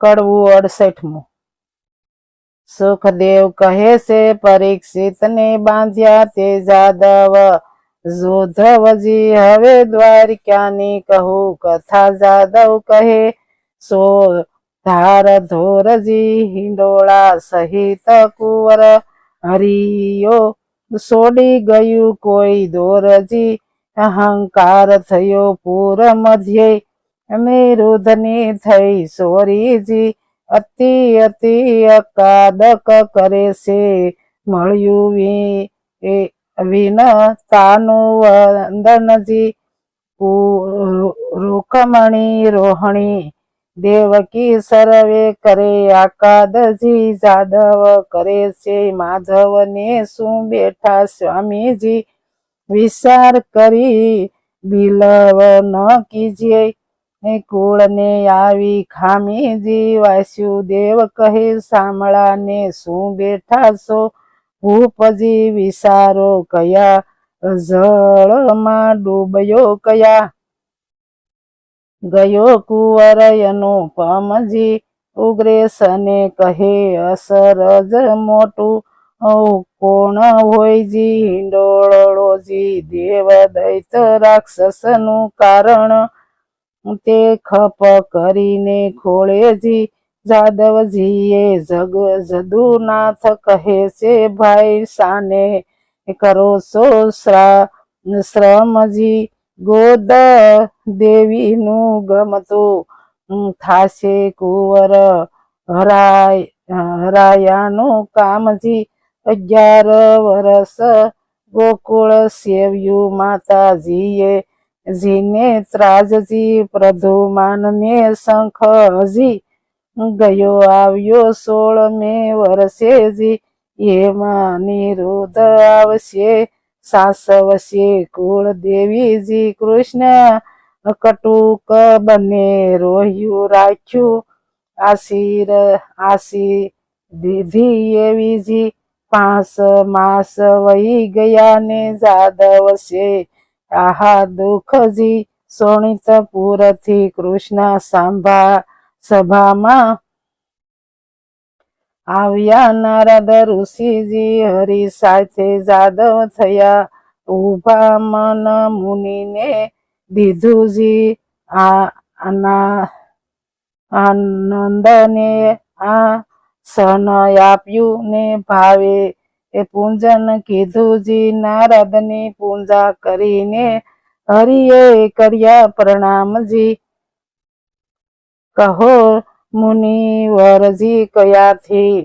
કડવું અડસઠમું. સુખદેવ કહે છે પરીક્ષિત ને બાંધ્યા તે જાદવ. જોધવજી હવે દ્વારકાની કહું કથા જાદવ કહે. સો ધાર ધોરજી હિંડોળા સહિત કુંવર. હરિયો છોડી ગયું કોઈ દોરજી. અહંકાર થયો પૂર મધ્યે. અનિરુદ્ધની થઈ સોરીજી. અતિ અતિ અકાદક કરે છે મળ્યું એ- વિનતાનું વંદનજી. પુ- રૂકમણી રોહણી, દેવકી સર્વે કરે, આકાદજી જાદવ કરે છે, માધવને શું બેઠા સ્વામીજી? વિચાર કરી બિલવ ન કીજીએ એ કુળને આવી ખામીજી વાસુદેવ કહે સામળાને શું બેઠા છો ભૂપજી વિસારો કયા? જળમાં ડૂબયો કયા? ગયો કુંવર અનુપમજી ઉગ્રેસને કહે અસરજ મોટું કોણ હોયજી હિંડોળોજી દેવ દૈત રાક્ષસનું કારણ તે ખપ કરીને ખોળેજી, જાદવજીએ જગ જદુનાથ કહે છે, ભાઈ સાને કરો છો શ્રમજી, ગોદ દેવીનું ગમતું થાશે કુંવર, હરાય, હરાયાનું કામજી, અગિયાર વરસ ગોકુળ સેવ્યું માતાજીએ જીને ત્રાજજી, પ્રધુમાનને શંખ હજી ગયો આવ્યો સોળ મે વર્ષેજી એમાં નિરુદ્ધ આવશે, સાસવશે કુળ દેવીજી કૃષ્ણ કટુક બંને રોહ્યું રાખ્યું, આશીર આશી દીધી એવીજી, પાંચ માસ વહી ગયા ને જાદવશે આહા દુઃખજી સોણિતપુરથી કૃષ્ણ સાંભા સભામાં આવ્યા. નારદ ઋષિજી હરિ સાથે જાદવ થયા. ઊભા મન મુનિને દીધુજી આના આનંદને આ સન આપ્યું ને ભાવે એ પૂંજન કીધુંજી નારદની પૂજા કરીને હરિએ કર્યા પ્રણામજી. કહો મુનિવરજી કયાથી?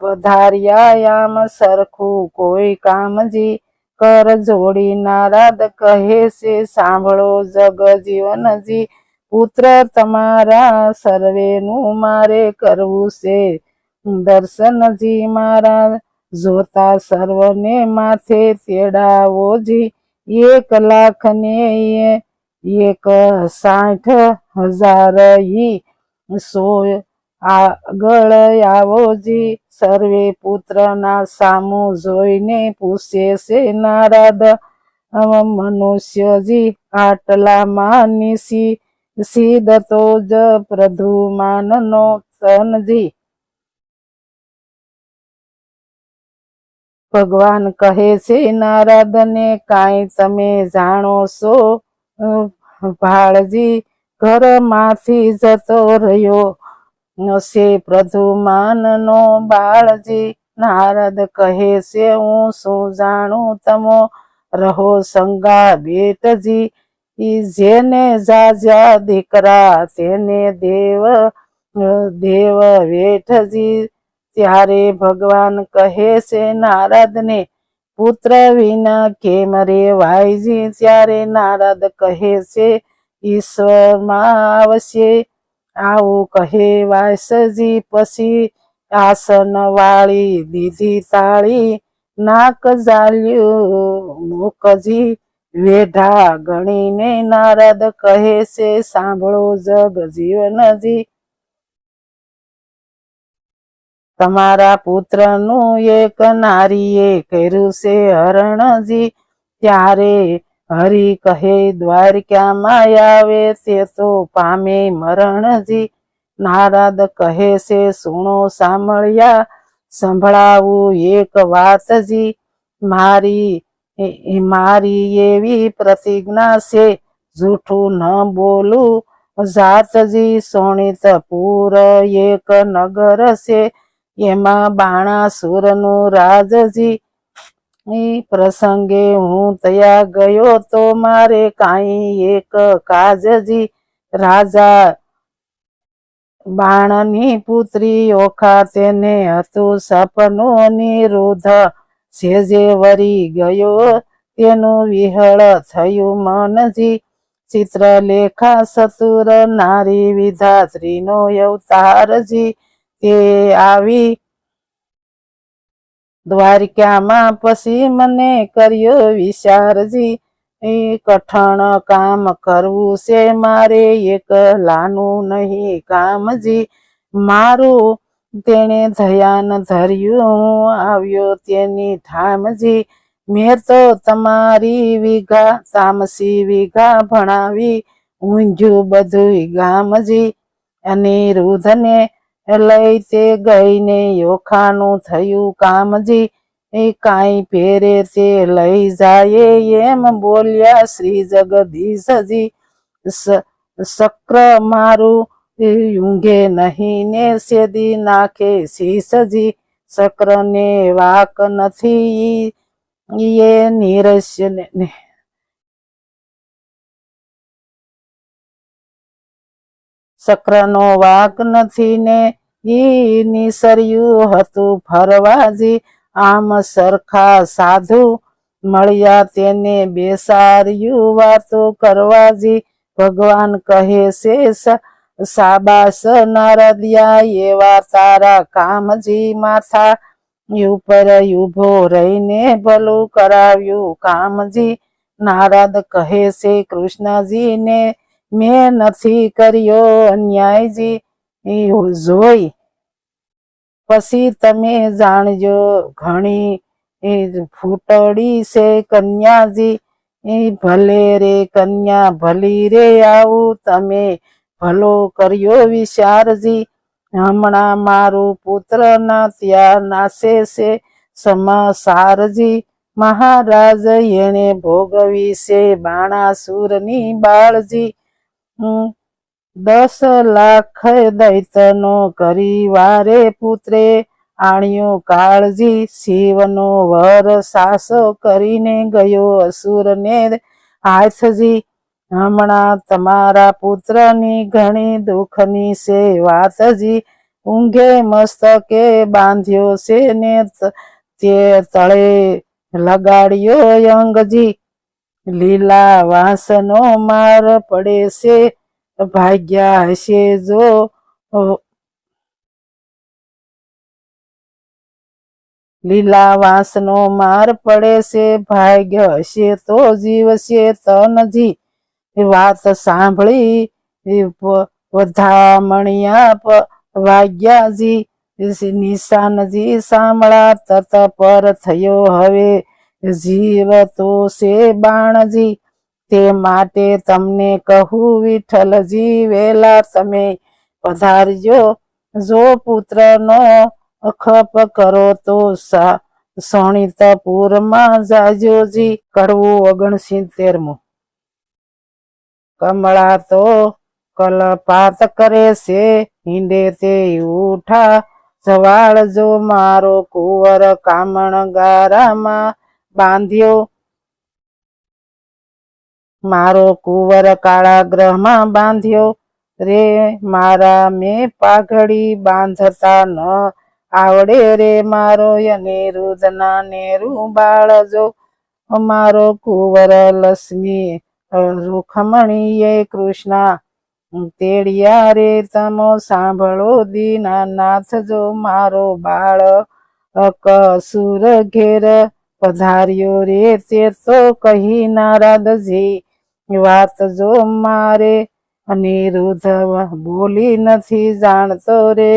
પધાર્યામ સરખું કોઈ કામજી. કર જોડી નારદ કહે છે, સાંભળો જગ જીવનજી પુત્ર તમારા સર્વેનું મારે કરવું છે. દર્શનજી મારા જોતા સર્વને માથે તેડાવોજી એક લાખ ને એક સાઠ હજાર ઈ. સો આગળ આવોજી સર્વે પુત્રના સામુ જોઈને પૂછે છે, નારદ મનુષ્યજી આટલામાં નિશી સીધ તો જ પ્રધુમાનનો તનજી ભગવાન કહે છે, નારદને કાંઈ તમે જાણો છો? ભાળજી ઘરમાંથી જતો રહ્યો હશે પ્રધુમાનનો બાળજી. નારદ કહે છે, હું શું જાણું તમો? રહો સંગા બેટજી. જેને જાજા દીકરા, તેને દેવ દેવ વેઠજી. ત્યારે ભગવાન કહે છે, નારદને પુત્ર વિના કેમ રે વાયજી ત્યારે નારદ કહે છે ઈશ્વરમાં આવશે. આવું કહે વાસજી, પછી આસન વાળી દીધી તાળી નાક જાલ્યું મુકજી વેઢા ગણીને નારદ કહે છે, સાંભળો જગ જીવનજી. તમારા પુત્રનું એક નારીએ કર્યું છે હરણજી. ત્યારે હરિ કહે, દ્વારકામાં આવે તે તો પામે મરણજી. નારદ કહે છે, સુણો સાંભળ્યા, સંભળાવું એક વાતજી મારી મારી એવી પ્રતિજ્ઞા છે, જૂઠું ન બોલું જાતજી. સોણિતપુર એક નગર છે એમાં બાણાસુરનું રાજજી. પ્રસંગે હું તયા ગયો તો મારે કાંઈ એક કાજજી. રાજા બાણની પુત્રી ઓખા તેને હતું સપનું નિરુદ્ધ. સેજે વરી ગયો તેનું વિહળ થયું મનજી. ચિત્રલેખા સતુર નારી, વિધાત્રીનો અવતારજી. આવી દ્વારિકામાં પછી મને કર્યો વિચારજી એ કઠણ કામ કરવું છે મારે એક લાનું નહીં કામજી. મારું તેણે ધ્યાન ધર્યું આવ્યો તેની ઠામજી મેં તો તમારી વિઘા, તામસી વિઘા ભણાવી ઊંઘ્યું બધુંય ગામજી. અને રુધને લઈ તે ગઈને યોખાનું થયું કામજી. એ કાંઈ ફેરે તે લઈ જાય એમ બોલ્યા શ્રી જગદીશજી. શક્ર મારું ઊંઘે નહીં ને સેદી નાખે શીશજી. શક્રને વાક નથી એ નિરસ્ય ને શક્રનો વાક નથી ને ઈ નિસર્યું હતું ફરવાજી આમ સરખા સાધુ મળ્યા તેને બેસાર્યું વાતો કરવાજી. ભગવાન કહે છે સાબાસ નારદિયા એવા તારા કામજી માથા ઉપર ઊભો રહીને ભલું કરાવ્યું કામજી. નારદ કહે છે, કૃષ્ણજીને મેં નથી કર્યો અન્યાયજી જોઈ. પછી તમે જાણજો, ઘણી ફૂટડી છે કન્યાજી ભલે રે કન્યા, ભલી રે આવું, તમે ભલો કર્યો વિચારજી હમણાં મારું પુત્ર ના ત્યાં નાશે છે સમાસારજી. મહારાજ એને ભોગવી છે બાણાસુરની બાળજી. દસ લાખ દૈતનો કરી વારે પુત્રે, આણ્યો કાળજી શિવનો વર સાસો કરીને ગયો અસુરને હાથજી. હમણાં તમારા પુત્રની ઘણી દુઃખની છે વાતજી. ઊંઘે મસ્તકે બાંધ્યો છે ને તે તળે લગાડ્યો અંગજી લીલા વાસનો માર પડે છે, ભાગ્યા હશે જો. લીલા વાસનો માર પડે છે, ભાગ્ય હશે તો જીવશે તનજી વાત સાંભળી વધામણિયા વાગ્યાજી નિશાનજી સાંભળા તત પર થયો હવે. જીવ તો છે બાણજી, તે માટે તમને કહું, વિઠ્ઠલજી, વેલા તમે પધારજો. જો પુત્રનો અખપ કરો તો સોણિતપુરમાં જાજોજી કડવું ઓગણસિત્તેરમું. કમળા તો કલપાત કરે છે, હિંડે તે ઉઠા. જવાળ જો મારો કુંવર કામણ ગારામાં બાંધ્યો. મારો કુંવર કાળાગ્રહમાં બાંધ્યો. રે મારા મેં પાઘડી બાંધતા ન આવડે રે મારો અનિરુદ્ધના નેરું બાળજો મારો કુંવર લક્ષ્મી, રૂખમણીએ કૃષ્ણા, તેડિયા રે તમો સાંભળો દીનાનાથ જો. મારો બાળ કસુર ઘેર પધાર્યો રે તે તો કહી નારદજી વાત જો મારે અનિરુદ્ધ બોલી નથી જાણતો રે,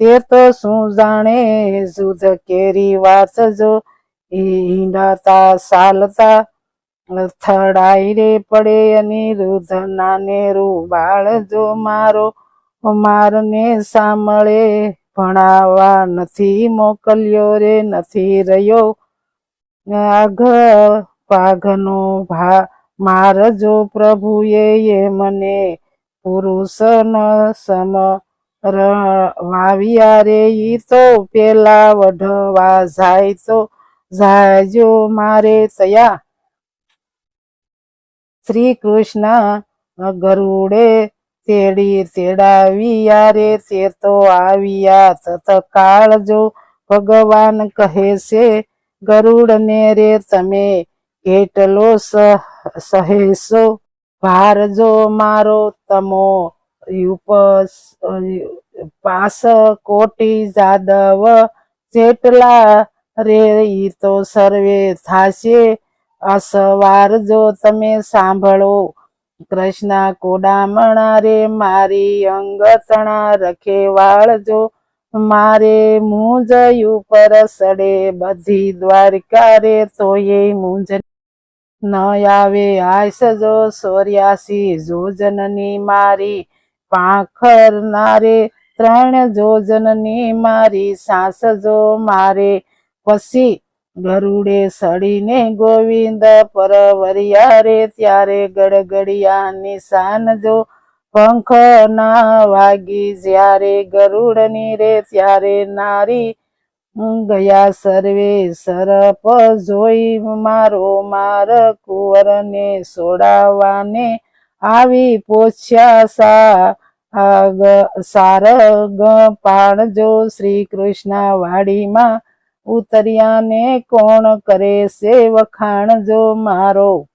તે તો શું જાણે શુદ્ધ કેરી વાત જો ઈંડાતા સાલતા થડાઈ રે પડે અનિરુદ્ધ નાનેરું બાળ જો મારો મારને સાંભળે, ભણાવવા નથી મોકલ્યો રે, નથી રહ્યો આઘ પાઘનો ભા, મારજો પ્રભુએ એ મને. પુરુષ ન સમ વાવ્યા રે ઈ તો પેલા વઢવા જાય તો જાયજો મારે તયા શ્રી કૃષ્ણ ગરુડે તેડી તેડાવ્યા રે, તે તો આવ્યા. તત્કાળ જો ભગવાન કહે છે ગરુડને રે તમે કેટલો સહેશો? ભારજો મારો તમો પાસ કોટી જાદવ જેટલા રે ઈ તો સર્વે થાશે. અસવાર જો તમે સાંભળો, કૃષ્ણ કોડામણા રે મારી અંગતણા રખે વાળજો મારે મુંજ ઉપર સડે બધી દ્વારકા રે તોય મુંજ ન આવે. આયસ જો સોર્યાસી જોજનની મારી, પાંખર નારે ત્રણ જોજનની મારી, સાસ જો મારે પછી ગરુડે સડીને ગોવિંદ પરવરિયા રે, ત્યારે ગડગડિયા નિશાન જો પંખ ના વાગી જ્યારે ગરુડની રે, ત્યારે નારી ગયા સર્વે સરપ જોઈ મારો માર કુંવરને સોડાવાને આવી પોછ્યા સા સારગ પાણજો શ્રી કૃષ્ણ વાડીમાં ઉતર્યાને કોણ કરે છે વખાણ જો મારો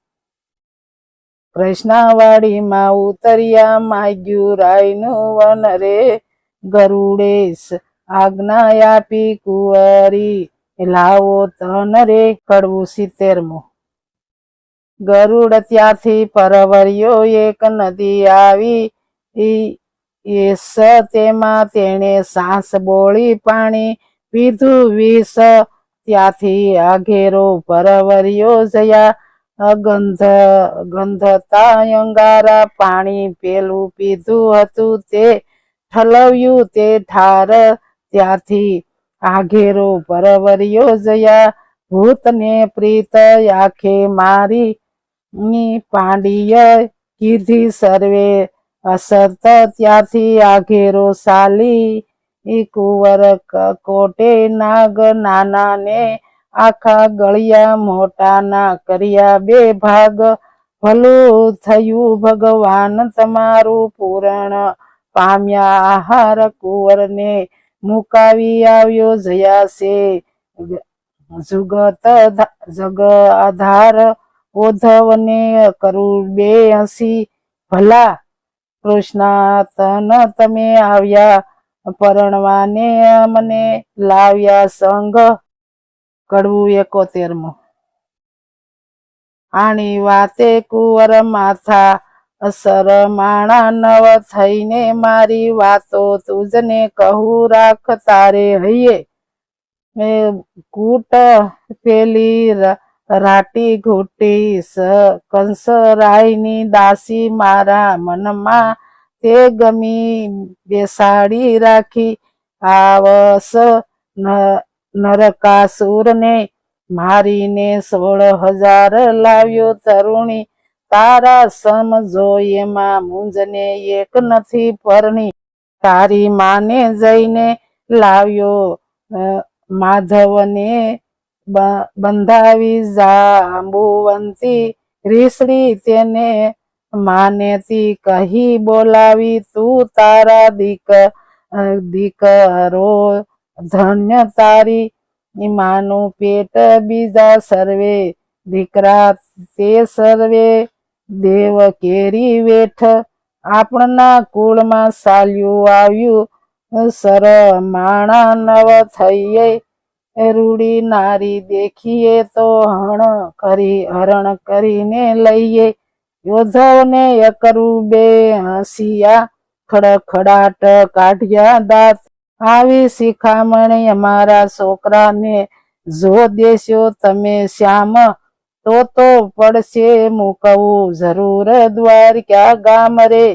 કૃષ્ણવાડીમાં ઉતર્યા માગ્યું રાયનું વન રે ગરુડેશ આજ્ઞા આપી કુંવરી લાવો તન રે કડવું સિત્તેરમું. ગરુડ ત્યાંથી પરવર્યો, એક નદી આવી. એસ તેમાં તેણે સાસ બોળી પાણી પીધું. વિષ ત્યાંથી આઘેરો પરવર્યો જયા. ગંધ ગંધતા અંગારા પાણી પેલું પીધું હતું તે ઠલવ્યું તે ઠાર ત્યાંથી આઘેરો પરવર્યો જયા, ભૂતને પ્રીત આખે મારી ની પાંડીય કીધી સર્વે અસરત ત્યાંથી આઘેરો સાલી કુંવર કોટે નાગ નાના ને આખા ગળિયા મોટાના કર્યા બે ભાગ. ભલું થયું ભગવાન તમારું પૂરણ. પામ્યા આહાર કુંવરને મુકાવી આવ્યો જયાસે. જુગત જગ આધાર ઓધવને કરું બે હસી. ભલા કૃષ્ણાતન તમે આવ્યા, પરણવાને મને લાવ્યા સંગ. કડવું એકોતેરમું. આણી વાતે કુંવર માથા અસર માણા નવ થઈને મારી વાતો તુજને કહું રાખ તારે હૈયે. એ કૂટ પેલી રાટી ઘૂટી કંસરાયની દાસી મારા મનમાં તે ગમી બેસાડી રાખી. આવસ નરકાસુરને મારીને સોળ હજાર લાવ્યો તરુણી. તારા સમજો એમાં મુંજને એક નથી પરણી. તારી માને જઈને લાવ્યો માધવને બંધાવી જાંબુવંતી. રીસડી તેને માનેતી કહી બોલાવી, તું તારા દીક દીકરો ધન્ય તારી માનું પેટ બીજા સર્વે, દીકરા તે સર્વે, દેવ કેરી વેઠ આપણના કુળમાં સાલ્યું આવ્યું, સર માણા નવ થઈએ, રૂડી નારી દેખીએ તો હણ કરી, હરણ કરીને લઈએ, યોધવને અકરું બે હસિયા, ખડખડાટ કાઢ્યા દાંત આવી શિખામણી અમારા છોકરાને જો દેશો તમે શ્યામ, તો તો પડશે મૂકવું. જરૂર દ્વાર ક્યાં ગામ રે?